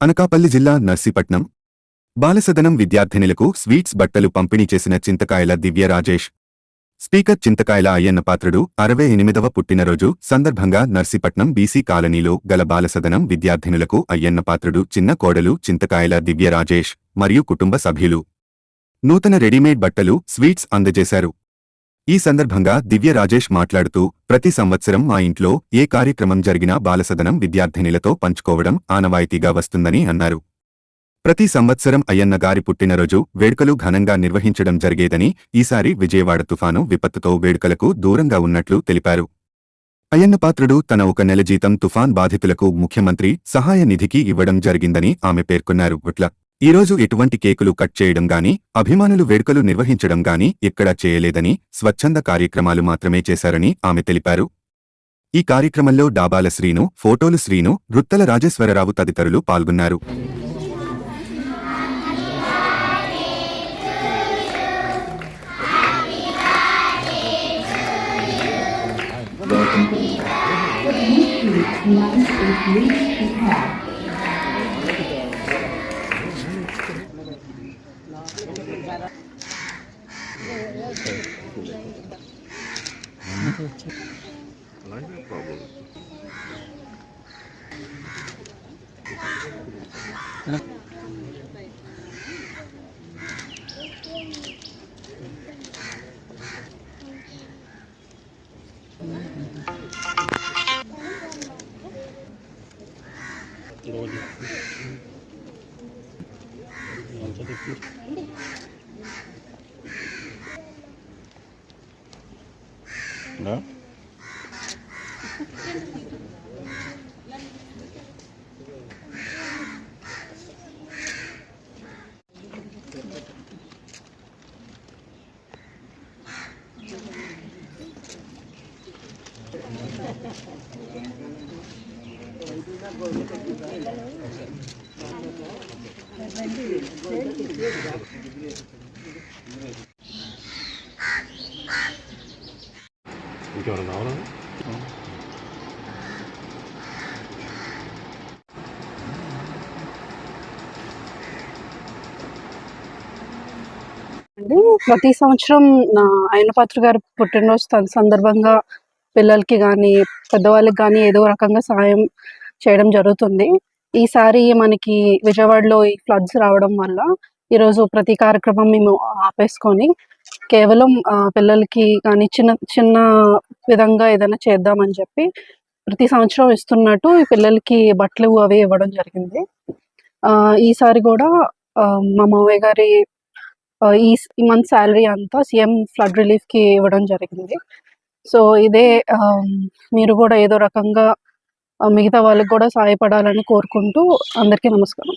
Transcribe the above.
అనకాపల్లి జిల్లా నర్సీపట్నం. బాలసదనం విద్యార్థినులకు స్వీట్స్ బట్టలు పంపిణీ చేసిన చింతకాయల దివ్య రాజేష్. స్పీకర్ చింతకాయల అయ్యన్న పాత్రుడు అరవై ఎనిమిదవ పుట్టినరోజు సందర్భంగా నర్సీపట్నం బీసీ కాలనీలో గల బాలసదనం విద్యార్థినులకు అయ్యన్న పాత్రుడు చిన్న కోడలు చింతకాయల దివ్య రాజేష్ మరియు కుటుంబ సభ్యులు. నూతన రెడీమేడ్ బట్టలు స్వీట్స్ అందజేశారు. ఈ సందర్భంగా దివ్య రాజేష్ మాట్లాడుతూ ప్రతి సంవత్సరం మా ఇంట్లో ఏ కార్యక్రమం జరిగినా బాలసదనం విద్యార్థినిలతో పంచుకోవడం ఆనవాయితీగా వస్తుందని అన్నారు. ప్రతి సంవత్సరం అయ్యన్న గారి పుట్టినరోజు వేడుకలు ఘనంగా నిర్వహించడం జరిగేదని ఈసారి విజయవాడ తుఫాను విపత్తుతో వేడుకలకు దూరంగా ఉన్నట్లు తెలిపారు. అయ్యన్న పాత్రుడు తన ఒక నెల జీతం తుఫాన్ బాధితులకు ముఖ్యమంత్రి సహాయ నిధికి ఇవ్వడం జరిగిందని ఆమె పేర్కొన్నారు. గుట్ల ఈరోజు ఎటువంటి కేకులు కట్ చేయడం గాని అభిమానులు వేడుకలు నిర్వహించడం గాని ఎక్కడా చేయలేదని స్వచ్ఛంద కార్యక్రమాలు మాత్రమే చేశారని ఆమె తెలిపారు. ఈ కార్యక్రమంలో డాబాల శ్రీను ఫోటోలు శ్రీను వృత్తల రాజేశ్వరరావు తదితరులు పాల్గొన్నారు. Lord. đó Thank you. ఇంకెవరైనా కావాలా అండి ప్రతి సంవత్సరం నా ఆయన పాత్ర పుట్టినరోజు సందర్భంగా పిల్లలకి కానీ పెద్దవాళ్ళకి కానీ ఏదో రకంగా సహాయం చేయడం జరుగుతుంది. ఈసారి మనకి విజయవాడలో ఈ ఫ్లడ్స్ రావడం వల్ల ఈరోజు ప్రతి కార్యక్రమం మేము ఆపేసుకొని కేవలం పిల్లలకి కానీ చిన్న చిన్న విధంగా ఏదైనా చేద్దామని చెప్పి ప్రతి సంవత్సరం ఇస్తున్నట్టు ఈ పిల్లలకి బట్టలు అవి ఇవ్వడం జరిగింది. ఆ, ఈసారి కూడా మా మావయ్య గారి ఈ మంత్ శాలరీ అంతా సీఎం ఫ్లడ్ రిలీఫ్కి ఇవ్వడం జరిగింది. సో ఇదే ఆ, మీరు కూడా ఏదో రకంగా మిగతా వాళ్ళకి కూడా సహాయపడాలని కోరుకుంటూ అందరికీ నమస్కారం.